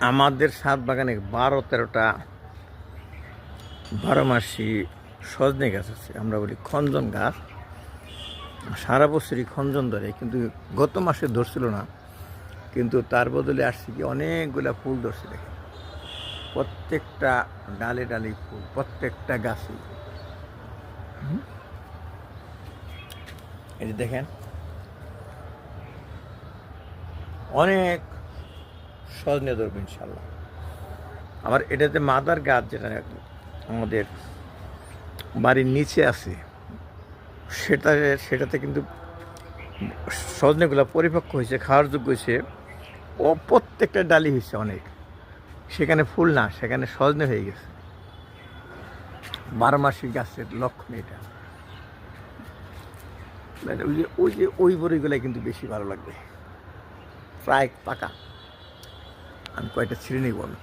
আমাদের সাত বাগানে বারো, তেরোটা, বারো মাসি সজনে গাছ আছে। আমরা বলি খঞ্জন গাছ। সারা বছরই খঞ্জন ধরে, কিন্তু গত মাসে ধরছিল না। কিন্তু তার বদলে আসছে কি অনেকগুলা ফুল ধরছে দেখে প্রত্যেকটা ডালে ডালে ফুল, প্রত্যেকটা গাছে। এই দেখেন, অনেক সজনে ধরবে ইনশাল্লাহ আবার এটাতে মাদার গাছ যেটা আমাদের বাড়ির নিচে আছে, সেটা, সেটাতে কিন্তু সজনেগুলো পরিপক্ক হয়েছে, খাওয়ার যোগ্য হয়েছে। ও প্রত্যেকটা ডালি হয়েছে অনেক। সেখানে ফুল না, সেখানে সজনে হয়ে গেছে। বারো মাসিক গাছের লক্ষণ এটা। মানে ওই যে ওই যে, ওই বড়িগুলো কিন্তু বেশি ভালো লাগবে। প্রায় পাকা। আমি কয়টা ছিঁড়ে নিব আমি